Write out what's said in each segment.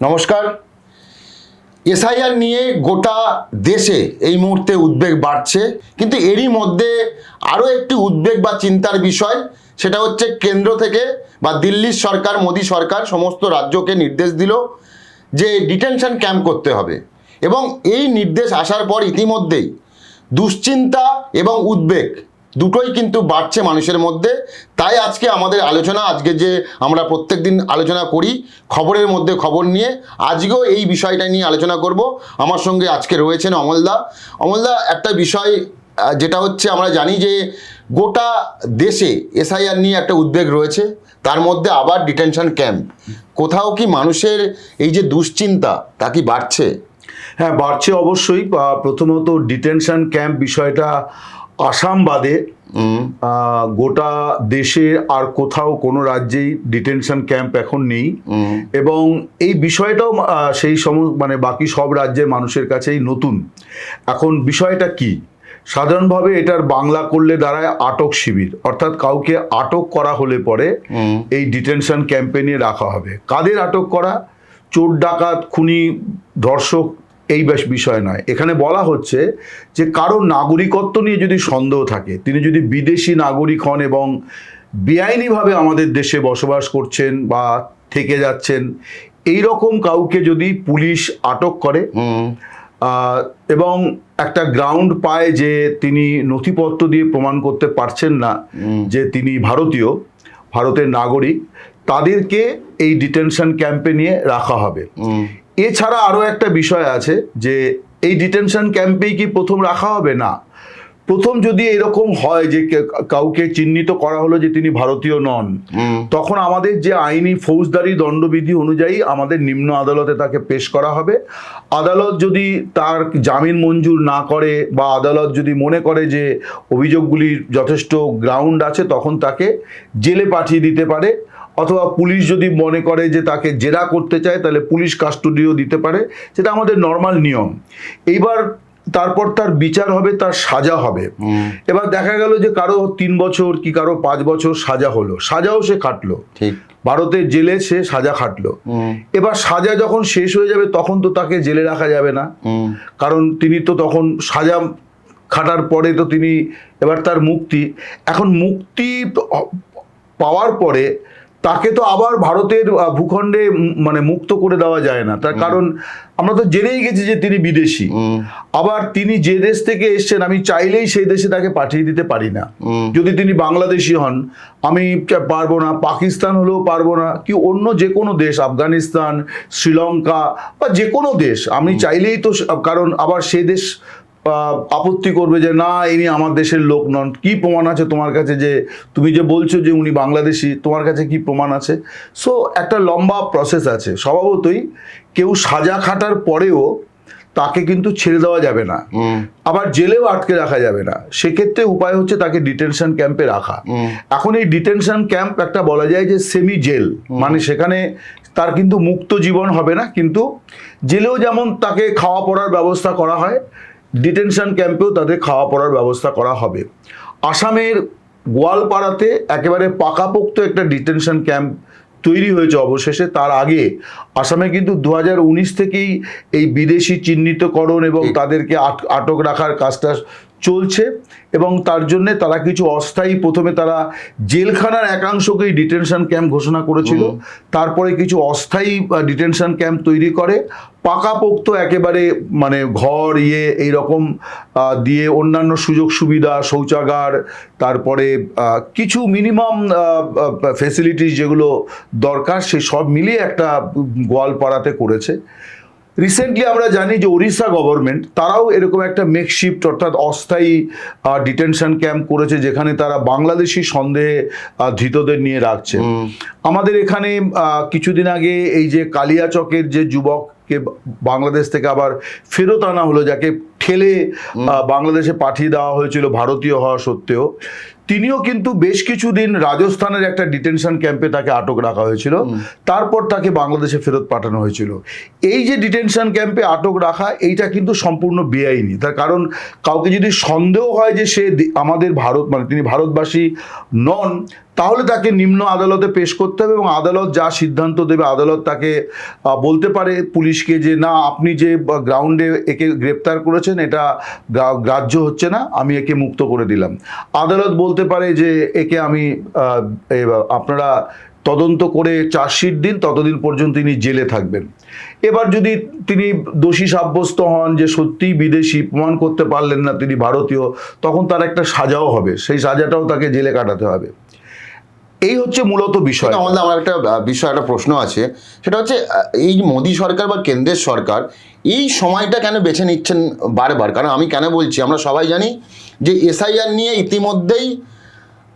নমস্কার। এসআইআর নিয়ে গোটা দেশে এই মুহূর্তে উদ্বেগ বাড়ছে, কিন্তু এরই মধ্যে আরও একটি উদ্বেগ বা চিন্তার বিষয়, সেটা হচ্ছে কেন্দ্র থেকে বা দিল্লির সরকার, মোদী সরকার সমস্ত রাজ্যকে নির্দেশ দিল যে ডিটেনশন ক্যাম্প করতে হবে। এবং এই নির্দেশ আসার পর ইতিমধ্যেই দুশ্চিন্তা এবং উদ্বেগ দুটোই কিন্তু বাড়ছে মানুষের মধ্যে। তাই আজকে আমাদের আলোচনা, আজকে যে আমরা প্রত্যেক দিন আলোচনা করি, খবরের মধ্যে খবর নিয়ে, আজকেও এই বিষয়টা নিয়ে আলোচনা করব। আমার সঙ্গে আজকে রয়েছেন অমলদা অমলদা একটা বিষয় যেটা হচ্ছে আমরা জানি যে গোটা দেশে এসআইআর নিয়ে একটা উদ্বেগ রয়েছে। তার মধ্যে আবার ডিটেনশন ক্যাম্প। কোথাও কি মানুষের এই যে দুশ্চিন্তা, তা কি বাড়ছে? হ্যাঁ বাড়ছে অবশ্যই। প্রথমত ডিটেনশন ক্যাম্প বিষয়টা আসাম বাদে গোটা দেশে আর কোথাও কোনো রাজ্যেই ডিটেনশন ক্যাম্প এখন নেই। এবং এই বিষয়টাও সেই সম মানে বাকি সব রাজ্যের মানুষের কাছেই নতুন। এখন বিষয়টা কি? সাধারণভাবে এটার বাংলা করলে দাঁড়ায় আটক শিবির। অর্থাৎ কাউকে আটক করা হলে পরে এই ডিটেনশন ক্যাম্পে নিয়ে রাখা হবে। কাদের আটক করা? চোর ডাকাত খুনি ধর্ষক এই বেশ বিষয় নয়। এখানে বলা হচ্ছে যে কারোর নাগরিকত্ব নিয়ে যদি সন্দেহ থাকে তিনি যদি বিদেশি নাগরিক হন এবং বেআইনিভাবে আমাদের দেশে বসবাস করছেন বা থেকে যাচ্ছেন এই রকম কাউকে যদি পুলিশ আটক করে এবং একটা গ্রাউন্ড পায় যে তিনি নথিপত্র দিয়ে প্রমাণ করতে পারছেন না যে তিনি ভারতীয় ভারতের নাগরিক তাদেরকে এই ডিটেনশন ক্যাম্পে নিয়ে রাখা হবে। এছাড়া আরও একটা বিষয় আছে যে এই ডিটেনশন ক্যাম্পেই কি প্রথম রাখা হবে? না। প্রথম যদি এরকম হয় যে কাউকে চিহ্নিত করা হলো যে তিনি ভারতীয় নন তখন আমাদের যে আইনি ফৌজদারি দণ্ডবিধি অনুযায়ী আমাদের নিম্ন আদালতে তাকে পেশ করা হবে। আদালত যদি তার জামিন মঞ্জুর না করে বা আদালত যদি মনে করে যে অভিযোগগুলির যথেষ্ট গ্রাউন্ড আছে তখন তাকে জেলে পাঠিয়ে দিতে পারে। অথবা পুলিশ যদি মনে করে যে তাকে জেরা করতে চায় তাহলে পুলিশ কাস্টডিও দিতে পারে। সেটা আমাদের নর্মাল নিয়ম। এইবার তারপর তার বিচার হবে তার সাজা হবে। এবার দেখা গেল যে কারও তিন বছর কি কারও পাঁচ বছর সাজা হলো। সাজাও সে খাটলো ঠিক। ভারতের জেলে সে সাজা খাটলো। এবার সাজা যখন শেষ হয়ে যাবে তখন তো তাকে জেলে রাখা যাবে না। কারণ তিনি তো তখন সাজা খাটার পরে তো তিনি এবার তার মুক্তি। এখন মুক্তি পাওয়ার পরে তাকে তো আবার ভারতের ভূখণ্ডে মানে মুক্ত করে দেওয়া যায় না। তার কারণ আমরা তো জেনেই গেছি যে তিনি বিদেশি। আবার তিনি যে দেশ থেকে এসছেন আমি চাইলেই সেই দেশে তাকে পাঠিয়ে দিতে পারি না। যদি তিনি বাংলাদেশি হন আমি পারব না। পাকিস্তান হলেও পারব না। কি অন্য যে কোনো দেশ আফগানিস্তান শ্রীলঙ্কা বা যে কোনো দেশ আমি চাইলেই তো কারণ আবার সেই দেশ আপত্তি করবে যে না ইনি আমার দেশের লোক নন। কি প্রমাণ আছে তোমার কাছে যে তুমি যে বলছো যে উনি বাংলাদেশি তোমার কাছে কি প্রমাণ আছে? সো একটা লম্বা প্রসেস আছে। স্বভাবতই কেউ সাজা খাটার পরেও তাকে কিন্তু ছেড়ে দেওয়া যাবে না। আবার জেলেও আটকে রাখা যাবে না। সেক্ষেত্রে উপায় হচ্ছে তাকে ডিটেনশন ক্যাম্পে রাখা। এখন এই ডিটেনশন ক্যাম্প একটা বলা যায় যে সেমি জেল মানে সেখানে তার কিন্তু মুক্ত জীবন হবে না। কিন্তু জেলেও যেমন তাকে খাওয়া পড়ার ব্যবস্থা করা হয় ডিটেনশন ক্যাম্পেও তাদের খাওয়া পড়ার ব্যবস্থা করা হবে। আসামের গোয়ালপাড়াতে একেবারে পাকাপোক্ত একটা ডিটেনশন ক্যাম্প তৈরি হয়েছে অবশেষে। তার আগে আসামে কিন্তু দু হাজার উনিশ থেকেই এই বিদেশি চিহ্নিতকরণ এবং তাদেরকে আটক রাখার কাজটা চলছে এবং তার জন্য তারা কিছু অস্থায়ী প্রথমে তারা জেলখানার একাংশকেই ডিটেনশন ক্যাম্প ঘোষণা করেছিল। তারপরে কিছু অস্থায়ী ডিটেনশন ক্যাম্প তৈরি করে। পাকাপোক্ত একেবারে মানে ঘর ইয়ে এই রকম দিয়ে অন্যান্য সুযোগ সুবিধা শৌচাগার তারপরে কিছু মিনিমাম ফেসিলিটিস যেগুলো দরকার সে সব মিলিয়ে একটা গোয়ালপাড়াতে করেছে। রিসেন্টলি আমরা জানি যে ওড়িশা গভর্নমেন্ট তারাও এরকম একটা মেকশিফট অর্থাৎ অস্থায়ী ডিটেনশন ক্যাম্প করেছে যেখানে তারা বাংলাদেশি সন্দেহে ধৃতদের নিয়ে রাখছে। আমাদের এখানে কিছুদিন আগে এই যে কালিয়াচকের যে যুবককে বাংলাদেশ থেকে আবার ফেরত আনা হলো যাকে ঠেলে বাংলাদেশে পাঠিয়ে দেওয়া হয়েছিল ভারতীয় হওয়া সত্ত্বেও তিনিও কিন্তু বেশ কিছুদিন রাজস্থানের একটা ডিটেনশন ক্যাম্পে তাকে আটক রাখা হয়েছিল। তারপর তাকে বাংলাদেশে ফেরত পাঠানো হয়েছিল। এই যে ডিটেনশন ক্যাম্পে আটক রাখা এইটা কিন্তু সম্পূর্ণ বেআইনি। তার কারণ কাউকে যদি সন্দেহ হয় যে সে আমাদের ভারত মানে তিনি ভারতবাসী নন তাহলে তাকে নিম্ন আদালতে পেশ করতে হবে এবং আদালত যা সিদ্ধান্ত দেবে, আদালত তাকে বলতে পারে পুলিশকে যে, না, আপনি যে গ্রাউন্ডে একে গ্রেপ্তার করেছেন, এটা গ্রাহ্য হচ্ছে না, আমি একে মুক্ত করে দিলাম। আদালত বলতে পারে যে, একে আমি আপনারা তদন্ত করে চার্জশিট দিন, ততদিন পর্যন্ত তিনি জেলে থাকবেন। এবার যদি তিনি দোষী সাব্যস্ত হন যে, সত্যিই বিদেশি, প্রমাণ করতে পারলেন না তিনি ভারতীয়, তখন তার একটা সাজাও হবে। সেই সাজাটাও তাকে জেলে কাটাতে হবে। এই হচ্ছে মূলত বিষয়। আমাদের আমার একটা বিষয়, একটা প্রশ্ন আছে। সেটা হচ্ছে এই মোদী সরকার বা কেন্দ্রের সরকার, এই সময়টা কেন বেছে নিচ্ছেন বারবার? কারণ আমি কেন বলছি, আমরা সবাই জানি যে এসআইআর নিয়ে ইতিমধ্যেই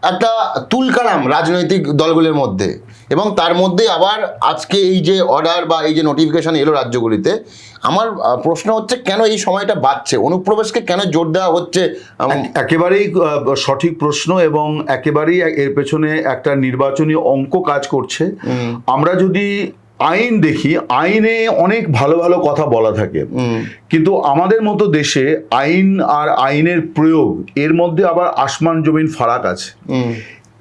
একটা তুলকালাম রাজনৈতিক দলগুলির মধ্যে। এবং তার মধ্যে আবার আজকে এই যে অর্ডার বা এই যে নোটিফিকেশান এলো রাজ্যগুলিতে আমার প্রশ্ন হচ্ছে কেন এই সময়টা বাড়ছে? অনুপ্রবেশকে কেন জোর দেওয়া হচ্ছে? একেবারেই সঠিক প্রশ্ন এবং একেবারেই এর পেছনে একটা নির্বাচনী অঙ্ক কাজ করছে। আমরা যদি আইন দেখি আইনে অনেক ভালো ভালো কথা বলা থাকে। কিন্তু আমাদের মতো দেশে আইন আর আইনের প্রয়োগ এর মধ্যে আবার আসমান জমিন ফারাক আছে।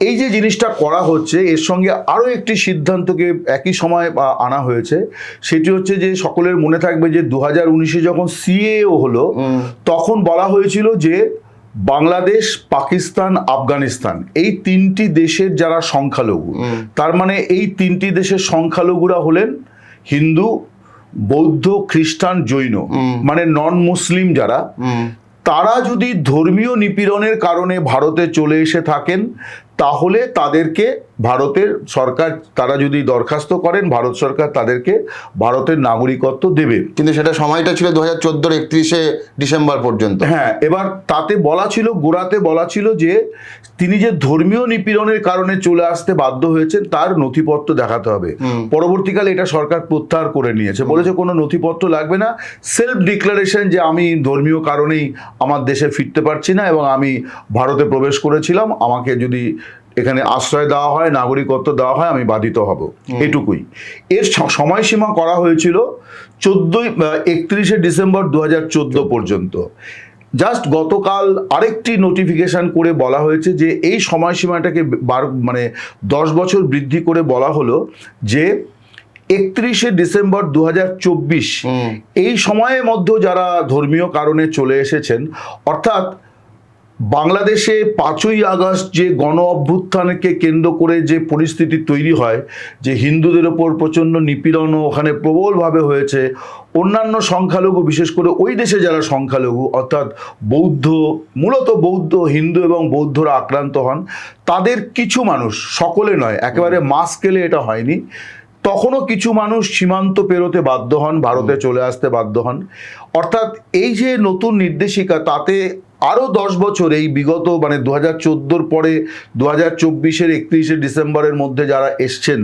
এই যে জিনিসটা করা হচ্ছে এর সঙ্গে আরও একটি সিদ্ধান্তকে একই সময় আনা হয়েছে। সেটি হচ্ছে যে সকলের মনে থাকবে যে দু হাজার উনিশে যখন সিএও হলো তখন বলা হয়েছিল যে বাংলাদেশ পাকিস্তান আফগানিস্তান এই তিনটি দেশের যারা সংখ্যালঘু তার মানে এই তিনটি দেশের সংখ্যালঘুরা হলেন হিন্দু বৌদ্ধ খ্রিস্টান জৈন মানে নন মুসলিম যারা তারা যদি ধর্মীয় নিপীড়নের কারণে ভারতে চলে এসে থাকেন তাহলে তাদেরকে ভারতের সরকার তারা যদি দরখাস্ত করেন ভারত সরকার তাদেরকে ভারতের নাগরিকত্ব দেবে। কিন্তু সেটা সময়টা ছিল দু হাজার চোদ্দোর একত্রিশে ডিসেম্বর পর্যন্ত। হ্যাঁ এবার তাতে বলা ছিল গোড়াতে বলা ছিল যে তিনি যে ধর্মীয় নিপীড়নের কারণে চলে আসতে বাধ্য হয়েছেন তার নথিপত্র দেখাতে হবে। পরবর্তীকালে এটা সরকার প্রত্যাহার করে নিয়েছে। বলেছে কোনো নথিপত্র লাগবে না। সেলফ ডিক্লারেশন যে আমি ধর্মীয় কারণেই আমার দেশে ফিরতে পারছি না এবং আমি ভারতে প্রবেশ করেছিলাম আমাকে যদি এখানে আশ্রয় দেওয়া হয় নাগরিকত্ব দেওয়া হয় আমি বাধিত হব। এটুকুই। এর সময়সীমা করা হয়েছিল চোদ্দই একত্রিশে ডিসেম্বর দুহাজার চোদ্দ পর্যন্ত। জাস্ট গতকাল আরেকটি নোটিফিকেশন করে বলা হয়েছে যে এই সময়সীমাটাকে বার মানে দশ বছর বৃদ্ধি করে বলা হলো যে একত্রিশে ডিসেম্বর দু হাজার চব্বিশ এই সময়ের মধ্যে যারা ধর্মীয় কারণে চলে এসেছেন অর্থাৎ বাংলাদেশে পাঁচই আগস্ট যে গণ অভ্যুত্থানকে কেন্দ্র করে যে পরিস্থিতি তৈরি হয় যে হিন্দুদের ওপর প্রচণ্ড নিপীড়ন ওখানে প্রবলভাবে হয়েছে অন্যান্য সংখ্যালঘু বিশেষ করে ওই দেশে যারা সংখ্যালঘু অর্থাৎ বৌদ্ধ মূলত বৌদ্ধ হিন্দু এবং বৌদ্ধরা আক্রান্ত হন তাদের কিছু মানুষ সকলে নয় একেবারে মাস স্কেলে এটা হয়নি তখনও কিছু মানুষ সীমান্ত পেরোতে বাধ্য হন ভারতে চলে আসতে বাধ্য হন। অর্থাৎ এই যে নতুন নির্দেশিকা তাতে আরও দশ বছর এই বিগত মানে দু হাজার চোদ্দোর পরে দু হাজার চব্বিশের একত্রিশে ডিসেম্বরের মধ্যে যারা এসছেন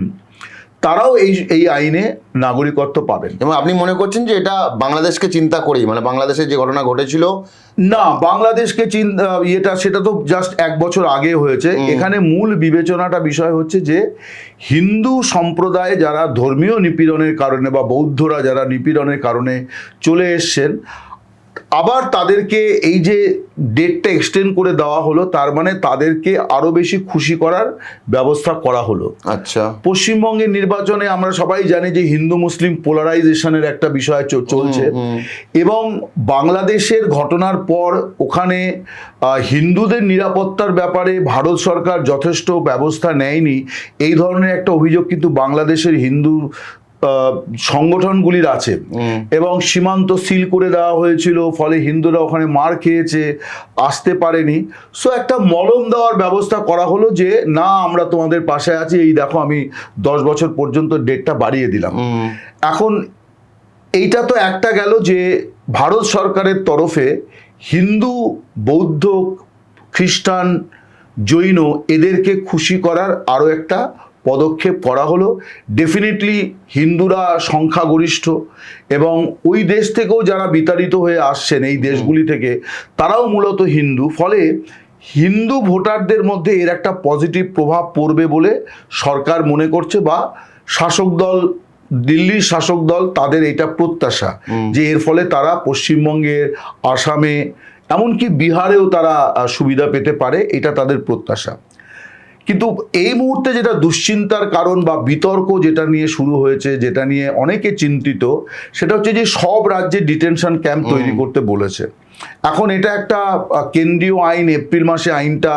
তারাও এই এই আইনে নাগরিকত্ব পাবেন। এবং আপনি মনে করছেন যে এটা বাংলাদেশকে চিন্তা করেই মানে বাংলাদেশে যে ঘটনা ঘটেছিল? না বাংলাদেশকে চিন্তা ইয়েটা সেটা তো জাস্ট এক বছর আগে হয়েছে। এখানে মূল বিবেচনাটা বিষয় হচ্ছে যে হিন্দু সম্প্রদায়ে যারা ধর্মীয় নিপীড়নের কারণে বা বৌদ্ধরা যারা নিপীড়নের কারণে চলে এসছেন আবার তাদেরকে এই যে ডেটটা এক্সটেন্ড করে দেওয়া হলো তার মানে তাদেরকে আরও বেশি খুশি করার ব্যবস্থা করা হলো। আচ্ছা। পশ্চিমবঙ্গের নির্বাচনে আমরা সবাই জানি যে হিন্দু মুসলিম পোলারাইজেশনের একটা বিষয় চলছে। এবং বাংলাদেশের ঘটনার পর ওখানে হিন্দুদের নিরাপত্তার ব্যাপারে ভারত সরকার যথেষ্ট ব্যবস্থা নেয়নি। এই ধরনের একটা অভিযোগ কিন্তু বাংলাদেশের হিন্দু সংগঠনগুলির আছে। এবং সীমান্ত সিল করে দেওয়া হয়েছিল ফলে হিন্দুরা ওখানে মার খেয়েছে আসতে পারেনি। সো একটা মলম দেওয়ার ব্যবস্থা করা হলো যে না আমরা তোমাদের পাশে আছি এই দেখো আমি দশ বছর পর্যন্ত ডেটটা বাড়িয়ে দিলাম। এখন এইটা তো একটা গেল যে ভারত সরকারের তরফে হিন্দু বৌদ্ধ খ্রিস্টান জৈন এদেরকে খুশি করার আরও একটা পদক্ষেপ করা হলো। ডেফিনেটলি হিন্দুরা সংখ্যাগরিষ্ঠ এবং ওই দেশ থেকেও যারা বিতাড়িত হয়ে আসছেন এই দেশগুলি থেকে তারাও মূলত হিন্দু। ফলে হিন্দু ভোটারদের মধ্যে এর একটা পজিটিভ প্রভাব পড়বে বলে সরকার মনে করছে বা শাসক দল দিল্লির শাসক দল তাদের এটা প্রত্যাশা যে এর ফলে তারা পশ্চিমবঙ্গের আসামে এমনকি বিহারেও তারা সুবিধা পেতে পারে এটা তাদের প্রত্যাশা। কিন্তু এই মুহূর্তে যেটা দুশ্চিন্তার কারণ বা বিতর্ক যেটা নিয়ে শুরু হয়েছে যেটা নিয়ে অনেকে চিন্তিত সেটা হচ্ছে যে সব রাজ্যে ডিটেনশন ক্যাম্প তৈরি করতে বলেছে। এখন এটা একটা কেন্দ্রীয় আইন এপ্রিল মাসে আইনটা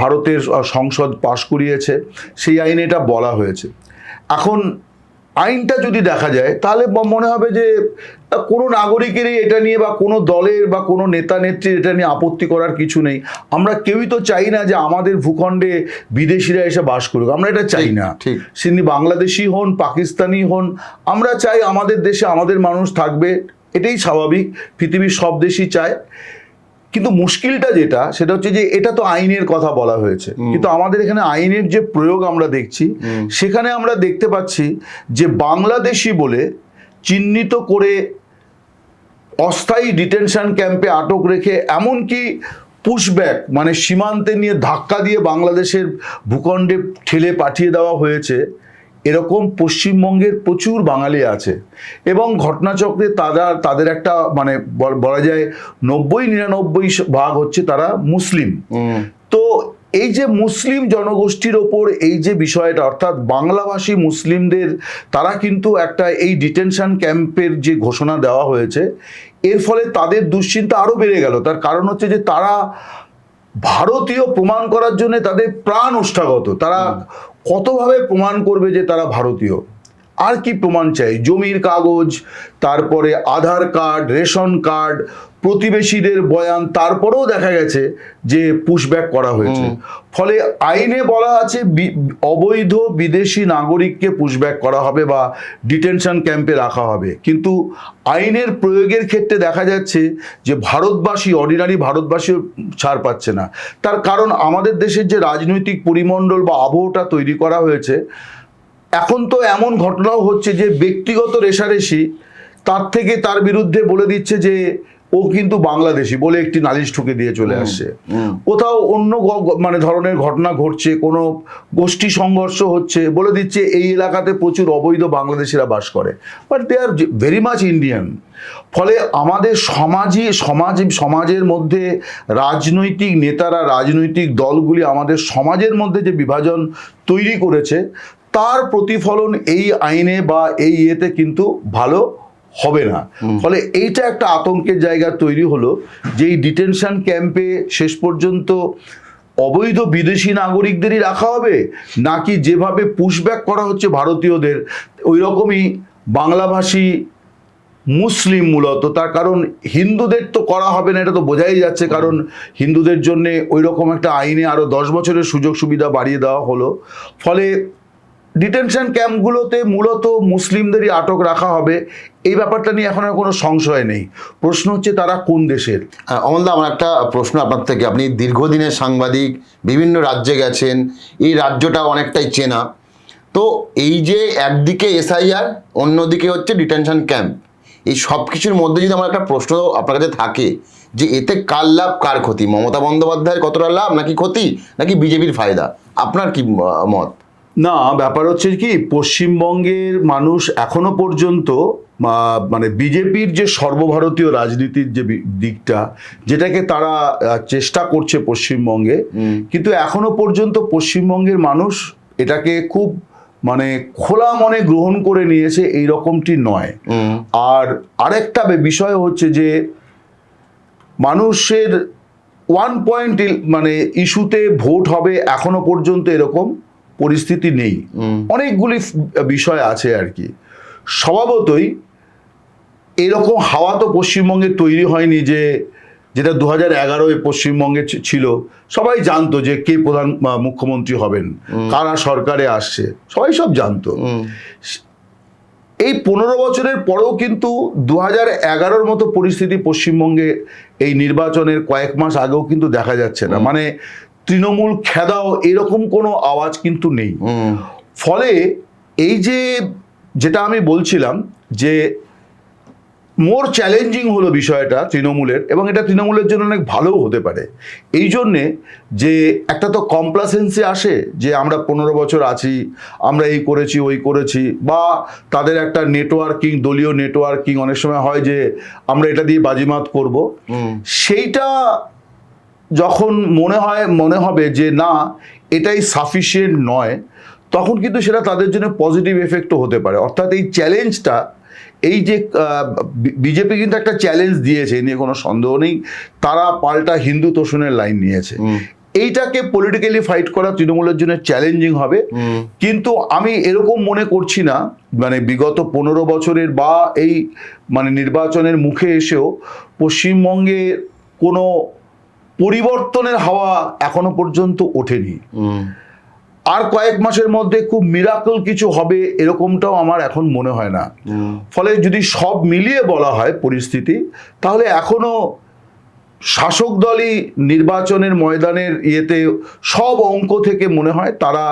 ভারতের সংসদ পাশ করিয়েছে। সেই আইনে এটা বলা হয়েছে। এখন আইনটা যদি দেখা যায় তাহলে মনে হবে যে কোনো নাগরিকেরই এটা নিয়ে বা কোনো দলের বা কোনো নেতা নেত্রীর এটা নিয়ে আপত্তি করার কিছু নেই। আমরা কেউই তো চাই না যে আমাদের ভূখণ্ডে বিদেশিরা এসে বাস করুক। আমরা এটা চাই না। ঠিক। সিনি বাংলাদেশি হন পাকিস্তানি হন আমরা চাই আমাদের দেশে আমাদের মানুষ থাকবে এটাই স্বাভাবিক। পৃথিবীর সব দেশই চায়। কিন্তু মুশকিলটা যেটা সেটা হচ্ছে যে এটা তো আইনের কথা বলা হয়েছে। কিন্তু আমাদের এখানে আইনের যে প্রয়োগ আমরা দেখছি সেখানে আমরা দেখতে পাচ্ছি যে বাংলাদেশি বলে চিহ্নিত করে অস্থায়ী ডিটেনশন ক্যাম্পে আটক রেখে এমনকি পুশব্যাক মানে সীমান্তে নিয়ে ধাক্কা দিয়ে বাংলাদেশের ভূখণ্ডে ঠেলে পাঠিয়ে দেওয়া হয়েছে। এরকম পশ্চিমবঙ্গের প্রচুর বাঙালি আছে। এবং ঘটনাচক্রে তারা তাদের একটা মানে বল- যায় নব্বই নিরানব্বই ভাগ হচ্ছে তারা মুসলিম। তো এই যে মুসলিম জনগোষ্ঠীর ওপর এই যে বিষয়টা অর্থাৎ বাংলাভাষী মুসলিমদের তারা কিন্তু একটা এই ডিটেনশন ক্যাম্পের যে ঘোষণা দেওয়া হয়েছে এর ফলে তাদের দুশ্চিন্তা আরও বেড়ে গেল। তার কারণ হচ্ছে যে তারা ভারতীয় প্রমাণ করার জন্য তাদের প্রাণ ওষ্ঠাগত। তারা কতভাবে প্রমাণ করবে যে তারা ভারতীয়? আর কি প্রমাণ চাই? জমির কাগজ তারপরে আধার কার্ড রেশন কার্ড প্রতিবেশীদের বয়ান তারপরেও দেখা গেছে যে পুশব্যাক করা হয়েছে। ফলে আইনে বলা আছে অবৈধ বিদেশি নাগরিককে পুশব্যাক করা হবে বা ডিটেনশন ক্যাম্পে রাখা হবে। কিন্তু আইনের প্রয়োগের ক্ষেত্রে দেখা যাচ্ছে যে ভারতবাসী অর্ডিনারি ভারতবাসীও ছাড় পাচ্ছে না। তার কারণ আমাদের দেশের যে রাজনৈতিক পরিমণ্ডল বা আবহটা তৈরি করা হয়েছে এখন তো এমন ঘটনাও হচ্ছে যে ব্যক্তিগত রেশারেশি তার থেকে তার বিরুদ্ধে বলে দিচ্ছে যে ও কিন্তু বাংলাদেশি বলে একটি নালিশ ঠুকে দিয়ে চলে আসছে। কোথাও অন্য মানে ধরনের ঘটনা ঘটছে কোনো গোষ্ঠী সংঘর্ষ হচ্ছে বলে দিচ্ছে এই এলাকাতে প্রচুর অবৈধ বাংলাদেশিরা বাস করে। But they are very much Indian ফলে আমাদের সমাজে সমাজ সমাজের মধ্যে রাজনৈতিক নেতারা রাজনৈতিক দলগুলি আমাদের সমাজের মধ্যে যে বিভাজন তৈরি করেছে তার প্রতিফলন এই আইনে বা এই ইয়েতে কিন্তু ভালো হবে না। ফলে এইটা একটা আতঙ্কের জায়গা তৈরি হলো যে এই ডিটেনশন ক্যাম্পে শেষ পর্যন্ত অবৈধ বিদেশি নাগরিকদেরই রাখা হবে নাকি যেভাবে পুশব্যাক করা হচ্ছে ভারতীয়দের ওই রকমই বাংলাভাষী মুসলিম মূলত তার কারণ হিন্দুদের তো করা হবে না এটা তো বোঝাই যাচ্ছে কারণ হিন্দুদের জন্যে ওই রকম একটা আইনে আরও দশ বছরের সুযোগ সুবিধা বাড়িয়ে দেওয়া হলো। ফলে ডিটেনশন ক্যাম্পগুলোতে মূলত মুসলিমদেরই আটক রাখা হবে। এই ব্যাপারটা নিয়ে এখন আর কোনো সংশয় নেই। প্রশ্ন হচ্ছে তারা কোন দেশের? অমলদা, আমার একটা প্রশ্ন আপনার থেকে। আপনি দীর্ঘদিনের সাংবাদিক, বিভিন্ন রাজ্যে গেছেন, এই রাজ্যটা অনেকটাই চেনা। তো এই যে একদিকে এসআইআর, অন্যদিকে হচ্ছে ডিটেনশন ক্যাম্প এই সব কিছুর মধ্যে যদি আমার একটা প্রশ্ন আপনার কাছে থাকে, যে এতে কার লাভ, কার ক্ষতি? মমতা বন্দ্যোপাধ্যায়ের কতটা লাভ, নাকি ক্ষতি, নাকি বিজেপির ফায়দা? আপনার কি মত? না ব্যাপার হচ্ছে কি পশ্চিমবঙ্গের মানুষ এখনও পর্যন্ত মানে বিজেপির যে সর্বভারতীয় রাজনীতির যে দিকটা যেটাকে তারা চেষ্টা করছে পশ্চিমবঙ্গে কিন্তু এখনও পর্যন্ত পশ্চিমবঙ্গের মানুষ এটাকে খুব মানে খোলা মনে গ্রহণ করে নিয়েছে এই রকমটি নয় আর আরেকটা বিষয় হচ্ছে যে মানুষের ওয়ান পয়েন্ট মানে ইস্যুতে ভোট হবে এখনও পর্যন্ত এরকম। পরিস্থিতি নেই। অনেকগুলি বিষয় আছে আর কি। স্বভাবতই এরকম হাওয়া তো পশ্চিমবঙ্গে তৈরি হয়নি যে যেটা দু হাজার এগারোয় পশ্চিমবঙ্গে ছিল। সবাই জানতো যে কে প্রধান মুখ্যমন্ত্রী হবেন কারা সরকারে আসছে সবাই সব জানতো। এই পনেরো বছরের পরেও কিন্তু দু হাজার এগারোর মতো পরিস্থিতি পশ্চিমবঙ্গে এই নির্বাচনের কয়েক মাস আগেও কিন্তু দেখা যাচ্ছে না। মানে তৃণমূল খেদাও এরকম কোনো আওয়াজ কিন্তু নেই। ফলে এই যে যেটা আমি বলছিলাম যে মোর চ্যালেঞ্জিং হলো বিষয়টা তৃণমূলের এবং এটা তৃণমূলের জন্য অনেক ভালোও হতে পারে। এই জন্যে যে একটা তো কমপ্লাসেন্সি আসে যে আমরা পনেরো বছর আছি আমরা এই করেছি ওই করেছি বা তাদের একটা নেটওয়ার্কিং দলীয় নেটওয়ার্কিং অনেক সময় হয় যে আমরা এটা দিয়ে বাজিমাত করব। সেইটা যখন মনে হয় মনে হবে যে না এটাই সাফিসিয়েন্ট নয় তখন কিন্তু সেটা তাদের জন্য পজিটিভ এফেক্টও হতে পারে। অর্থাৎ এই চ্যালেঞ্জটা এই যে বিজেপি কিন্তু একটা চ্যালেঞ্জ দিয়েছে এ নিয়ে কোনো সন্দেহ নেই। তারা পাল্টা হিন্দু তোষণের লাইন নিয়েছে। এইটাকে পলিটিক্যালি ফাইট করা তৃণমূলের জন্য চ্যালেঞ্জিং হবে। কিন্তু আমি এরকম মনে করছি না মানে বিগত পনেরো বছরের বা এই মানে নির্বাচনের মুখে এসেও পশ্চিমবঙ্গে কোনো পরিবর্তনের হাওয়া এখনও পর্যন্ত ওঠেনি। আর কয়েক মাসের মধ্যে খুব মিরাকল কিছু হবে এরকমটাও আমার এখন মনে হয় না। ফলে যদি সব মিলিয়ে বলা হয় পরিস্থিতি তাহলে এখনও শাসক দলই নির্বাচনের ময়দানের ইয়েতে সব অঙ্ক থেকে মনে হয় তারা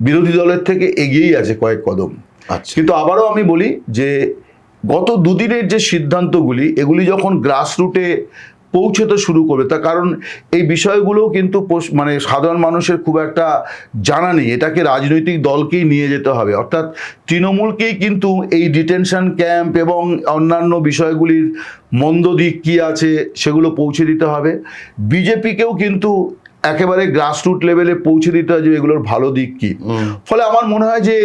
বিরোধী দলের থেকে এগিয়েই আছে কয়েক কদম। আচ্ছা। কিন্তু আবারও আমি বলি যে গত দুদিনের যে সিদ্ধান্তগুলি এগুলি যখন গ্রাসরুটে পৌঁছতে শুরু করবে। তার কারণ এই বিষয়গুলোও কিন্তু মানে সাধারণ মানুষের খুব একটা জানা নেই। এটাকে রাজনৈতিক দলকেই নিয়ে যেতে হবে। অর্থাৎ তৃণমূলকেই কিন্তু এই ডিটেনশন ক্যাম্প এবং অন্যান্য বিষয়গুলির মন্দ দিক কী আছে সেগুলো পৌঁছে দিতে হবে। বিজেপিকেও কিন্তু একেবারে গ্রাসরুট লেভেলে পৌঁছে দিতে হয় যে এগুলোর ভালো দিক কি। ফলে আমার মনে হয় যে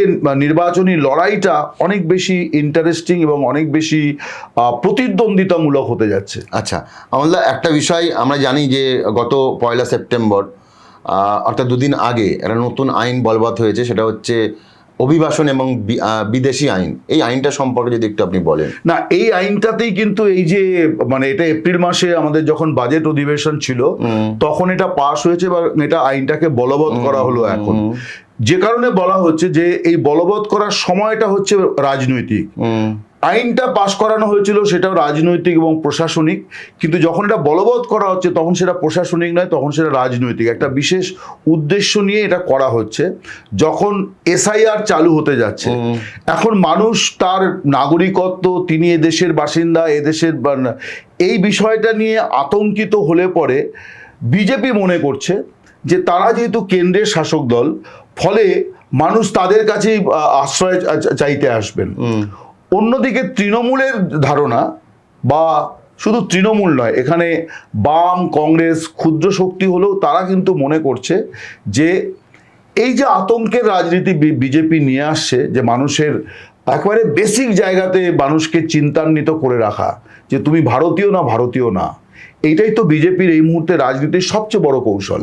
নির্বাচনী লড়াইটা অনেক বেশি ইন্টারেস্টিং এবং অনেক বেশি প্রতিদ্বন্দ্বিতামূলক হতে যাচ্ছে। আচ্ছা আমাদের একটা বিষয় আমরা জানি যে গত পয়লা সেপ্টেম্বর অর্থাৎ দুদিন আগে একটা নতুন আইন বলবৎ হয়েছে সেটা হচ্ছে অভিবাসন এবং বিদেশি আইন এই আইনটা সম্পর্কে যদি একটু আপনি বলেন। না এই আইনটাতেই কিন্তু এই যে মানে এটা এপ্রিল মাসে আমাদের যখন বাজেট অধিবেশন ছিল তখন এটা পাশ হয়েছে বা এটা আইনটাকে বলবৎ করা হলো এখন। যে কারণে বলা হচ্ছে যে এই বলবৎ করার সময়টা হচ্ছে রাজনৈতিক। আইনটা পাশ করানো হয়েছিল সেটাও রাজনৈতিক এবং প্রশাসনিক। কিন্তু যখন এটা বলবৎ করা হচ্ছে তখন সেটা প্রশাসনিক নয় তখন সেটা রাজনৈতিক। একটা বিশেষ উদ্দেশ্য নিয়ে এটা করা হচ্ছে যখন এসআইআর চালু হতে যাচ্ছে। এখন মানুষ তার নাগরিকত্ব তিনি এদেশের বাসিন্দা এদেশের এই বিষয়টা নিয়ে আতঙ্কিত হলে পরে বিজেপি মনে করছে যে তারা যেহেতু কেন্দ্রের শাসক দল ফলে মানুষ তাদের কাছেই আশ্রয় চাইতে আসবেন। অন্যদিকে তৃণমূলের ধারণা বা শুধু তৃণমূল নয়, এখানে বাম, কংগ্রেস, ক্ষুদ্র শক্তি হলেও তারা কিন্তু মনে করছে যে এই যে আতঙ্কের রাজনীতি বিজেপি নিয়ে আসছে, যে মানুষের একবারে বেসিক জায়গাতে মানুষকে চিন্তান্বিত করে রাখা, যে তুমি ভারতীয় না ভারতীয় না এইটাই তো বিজেপির এই মুহূর্তে রাজনীতির সবচেয়ে বড় কৌশল।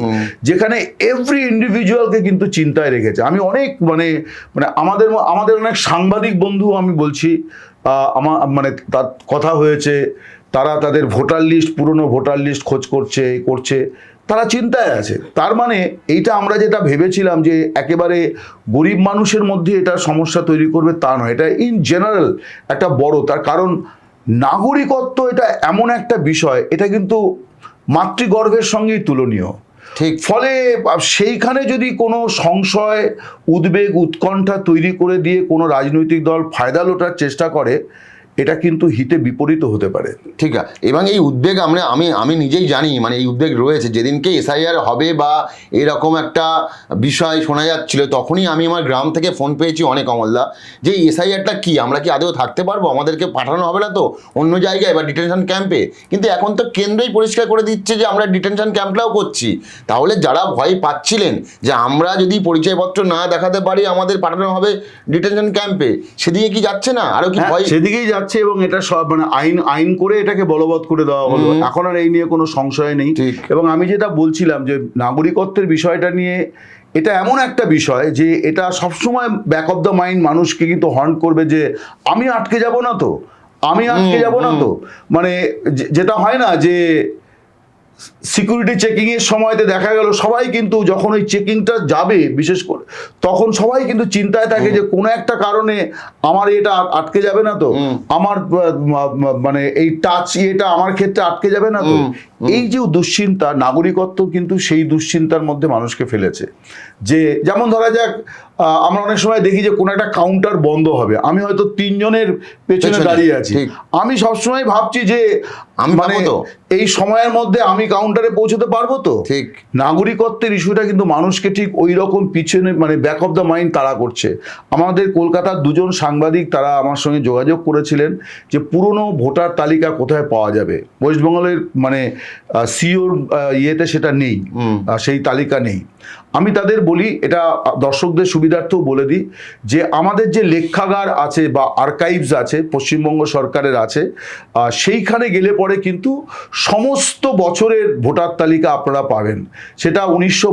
যেখানে এভরি ইন্ডিভিজুয়ালকে কিন্তু চিন্তায় রেখেছে। আমি অনেক মানে মানে আমাদের আমাদের অনেক সাংবাদিক বন্ধু আমি বলছি আমার মানে তার কথা হয়েছে তারা তাদের ভোটার লিস্ট পুরনো ভোটার লিস্ট খোঁজ করছে করছে তারা চিন্তায় আছে। তার মানে এইটা আমরা যেটা ভেবেছিলাম যে একেবারে গরিব মানুষের মধ্যে এটা সমস্যা তৈরি করবে তা নয় এটা ইন জেনারেল একটা বড় তার কারণ নাগরিকত্ব এটা এমন একটা বিষয় এটা কিন্তু মাতৃগর্ভের সঙ্গেই তুলনীয়। ঠিক। ফলে সেইখানে যদি কোনো সংশয় উদ্বেগ উৎকণ্ঠা তৈরি করে দিয়ে কোনো রাজনৈতিক দল ফায়দা লোটার চেষ্টা করে এটা কিন্তু হিতে বিপরীত হতে পারে। ঠিক আছে। এবং এই উদ্বেগ আমরা আমি আমি নিজেই জানি মানে এই উদ্বেগ রয়েছে। যেদিনকে এসআইআর হবে বা এরকম একটা বিষয় শোনা যাচ্ছিল তখনই আমি আমার গ্রাম থেকে ফোন পেয়েছি অনেক অমলদা। যে এসআইআরটা কি? আমরা কি আদৌ থাকতে পারব? আমাদেরকে পাঠানো হবে না তো? অন্য জায়গায় বা ডিটেনশন ক্যাম্পে কিন্তু এখন তো কেন্দ্রই পরিষ্কার করে দিচ্ছে যে আমরা ডিটেনশন ক্যাম্পটাও করছি। তাহলে যারা ভয় পাচ্ছিলেন যে আমরা যদি পরিচয়পত্র না দেখাতে পারি আমাদের পাঠানো হবে ডিটেনশন ক্যাম্পে সেদিকে কি যাচ্ছে না? আরও কি হ্যাঁ, ভয় সেদিকেই যাচ্ছে। এবং এটা সব মানে আইন আইন করে এটাকে বলবৎ করে দেওয়া হলো। এখন আর এই নিয়ে কোনো সংশয় নেই। এবং আমি যেটা বলছিলাম যে নাগরিকত্বের বিষয়টা নিয়ে এটা এমন একটা বিষয় যে এটা সবসময় ব্যাক অফ দ্য মাইন্ড মানুষকে কিন্তু হর্ন করবে যে আমি আটকে যাব না তো? আমি আটকে যাব না তো? মানে যেটা হয় না যে সিকিউরিটি চেকিং এর সময়তে দেখা গেল সবাই কিন্তু যখন ওই চেকিংটা যাবে বিশেষ করে তখন সবাই কিন্তু চিন্তায় থাকে যে কোনো একটা কারণে আমার এটা আটকে যাবে না তো? আমার মানে এই টাচ ইয়েটা আমার ক্ষেত্রে আটকে যাবে না তো? এই যে দুশ্চিন্তা নাগরিকত্ব কিন্তু সেই দুশ্চিন্তার মধ্যে মানুষকে ফেলেছে। যে যেমন ধরা যাক আমরা অনেক সময় দেখি যে কোনো একটা কাউন্টার বন্ধ হবে। আমি হয়তো তিনজনের পেছনে দাঁড়িয়ে আছি। আমি সবসময় ভাবছি যে আমি মানে। এই সময়ের মধ্যে আমি কাউন্টারে পৌঁছতে পারব তো? ঠিক। নাগরিকত্বের ইস্যুটা কিন্তু মানুষকে ঠিক ওই রকম পিছনে মানে ব্যাক অফ দ্য মাইন্ড তারা করছে। আমাদের কলকাতার দুজন সাংবাদিক তারা আমার সঙ্গে যোগাযোগ করেছিলেন যে পুরনো ভোটার তালিকা কোথায় পাওয়া যাবে? ওয়েস্ট বেঙ্গলের মানে সিওর ইয়েতে সেটা নেই। সেই তালিকা নেই। আমি তাদের বলি, এটা দর্শকদের সুবিধার্থেও বলে দিই, যে আমাদের যে লেখাগার আছে বা আর্কাইভস আছে, পশ্চিমবঙ্গ সরকারের আছে সেইখানে গেলে পরে কিন্তু সমস্ত বছরের ভোটার তালিকা আপনারা পাবেন। সেটা উনিশশো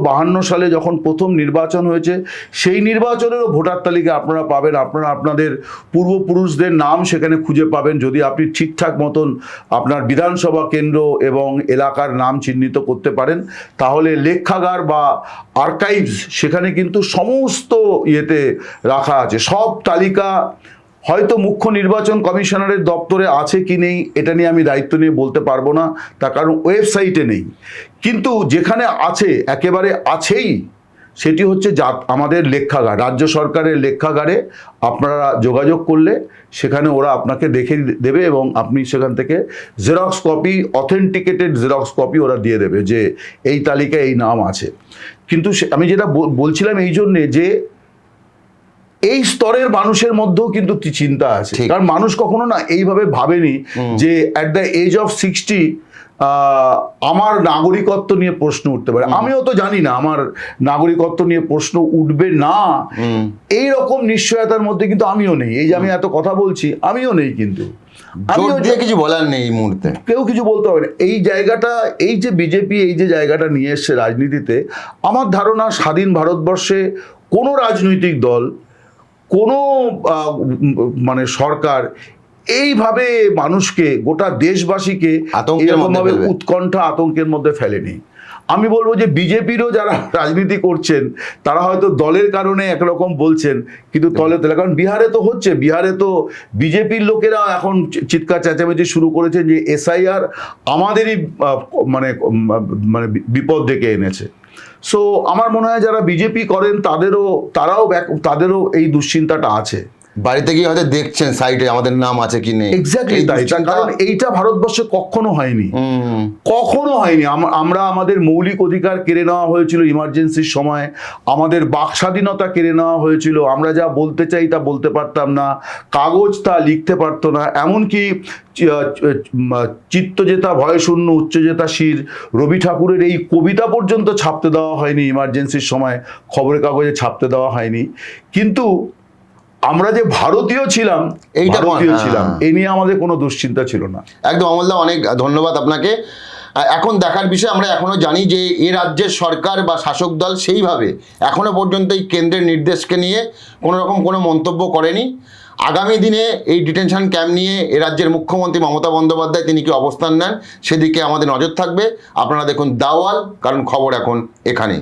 সালে যখন প্রথম নির্বাচন হয়েছে, সেই নির্বাচনেরও ভোটার তালিকা আপনারা পাবেন। আপনারা আপনাদের পূর্বপুরুষদের নাম সেখানে খুঁজে পাবেন। যদি আপনি ঠিকঠাক মতন আপনার বিধানসভা কেন্দ্র এবং এলাকার নাম চিহ্নিত করতে পারেন, তাহলে লেখাগার বা আর্কাইভস সেখানে কিন্তু সমস্ত ইয়েতে রাখা আছে। সব তালিকা হয়তো মুখ্য নির্বাচন কমিশনারের দপ্তরে আছে কি নেই, এটা নিয়ে আমি দায়িত্ব নিয়ে বলতে পারব না, তার কারণ ওয়েবসাইটে নেই। কিন্তু যেখানে আছে, একেবারে আছেই সেটি হচ্ছে যা আমাদের লেখাগার রাজ্য সরকারের লেখাগারে আপনারা যোগাযোগ করলে সেখানে ওরা আপনাকে দেখে দেবে এবং আপনি সেখান থেকে xerox copy authenticated xerox copy ওরা দিয়ে দেবে যে এই তালিকায় এই নাম আছে। কিন্তু সে- আমি যেটা বলছিলাম এই জন্যে যে এই স্তরের মানুষের মধ্যেও কিন্তু চিন্তা আছে। কারণ মানুষ কখনো না এইভাবে ভাবেনি যে at the age of sixty আমার নাগরিকত্ব নিয়ে প্রশ্ন উঠতে পারে। আমিও তো জানি না আমার নাগরিকত্ব নিয়ে প্রশ্ন উঠবে না। এই রকম নিশ্চয়তার মধ্যে কিন্তু আমিও নেই। এই যে আমি এত কথা বলছি আমিও নেই কিন্তু। আমিও দিয়ে কিছু বলার নেই এই মুহূর্তে। কেউ কিছু বলতে হবে না। এই জায়গাটা এই যে বিজেপি এই যে জায়গাটা নিয়ে এসছে রাজনীতিতে আমার ধারণা স্বাধীন ভারতবর্ষে কোনো রাজনৈতিক দল কোনো মানে সরকার এইভাবে মানুষকে গোটা দেশবাসীকে এরকমভাবে উৎকণ্ঠা আতঙ্কের মধ্যে ফেলেনি। আমি বলব যে বিজেপিরও যারা রাজনীতি করছেন তারা হয়তো দলের কারণে একরকম বলছেন কিন্তু তলে তলে কারণ বিহারে তো হচ্ছে বিহারে তো বিজেপির লোকেরা এখন চিৎকার চেঁচামেচি শুরু করেছেন যে এসআইআর আমাদেরই মানে মানে বিপদ ডেকে এনেছে। সো আমার মনে হয় যারা বিজেপি করেন তাদেরও তারাও তাদেরও এই দুশ্চিন্তাটা আছে। বাড়িতে গিয়ে হয়তো দেখছেন সাইডে আমাদের নাম আছে কি নেই। এক্স্যাক্টলি তাই। কারণ এইটা ভারতবর্ষে কখনো হয়নি। কখনো হয়নি। আমরা আমাদের মৌলিক অধিকার কেড়ে নেওয়া হয়েছিল ইমার্জেন্সির সময়। আমাদের বাক স্বাধীনতা কেড়ে নেওয়া হয়েছিল। আমরা যা বলতে চাই তা বলতে পারতাম না। কাগজ তা লিখতে পারতো না। এমনকি চিত্তজেতা ভয়শূন্য উচ্চজেতা শির রবি ঠাকুরের এই কবিতা পর্যন্ত ছাপতে দেওয়া হয়নি ইমার্জেন্সির সময়। খবরের কাগজে ছাপতে দেওয়া হয়নি। কিন্তু আমরা যে ভারতীয় ছিলাম এইটা ভারতীয় হ্যাঁ। ছিলাম এ নিয়ে আমাদের কোনো দুশ্চিন্তা ছিল না। একদম অমলদা অনেক ধন্যবাদ আপনাকে। এখন দেখার বিষয় আমরা এখনও জানি যে এ রাজ্যের সরকার বা শাসক দল সেইভাবে এখনও পর্যন্ত এই কেন্দ্রের নির্দেশকে নিয়ে কোনো রকম কোনো মন্তব্য করেনি। আগামী দিনে এই ডিটেনশন ক্যাম্প নিয়ে এ রাজ্যের মুখ্যমন্ত্রী মমতা বন্দ্যোপাধ্যায় তিনি কি অবস্থান নেন সেদিকে আমাদের নজর থাকবে। আপনারা দেখুন দাওয়াল কারণ খবর এখন এখানেই।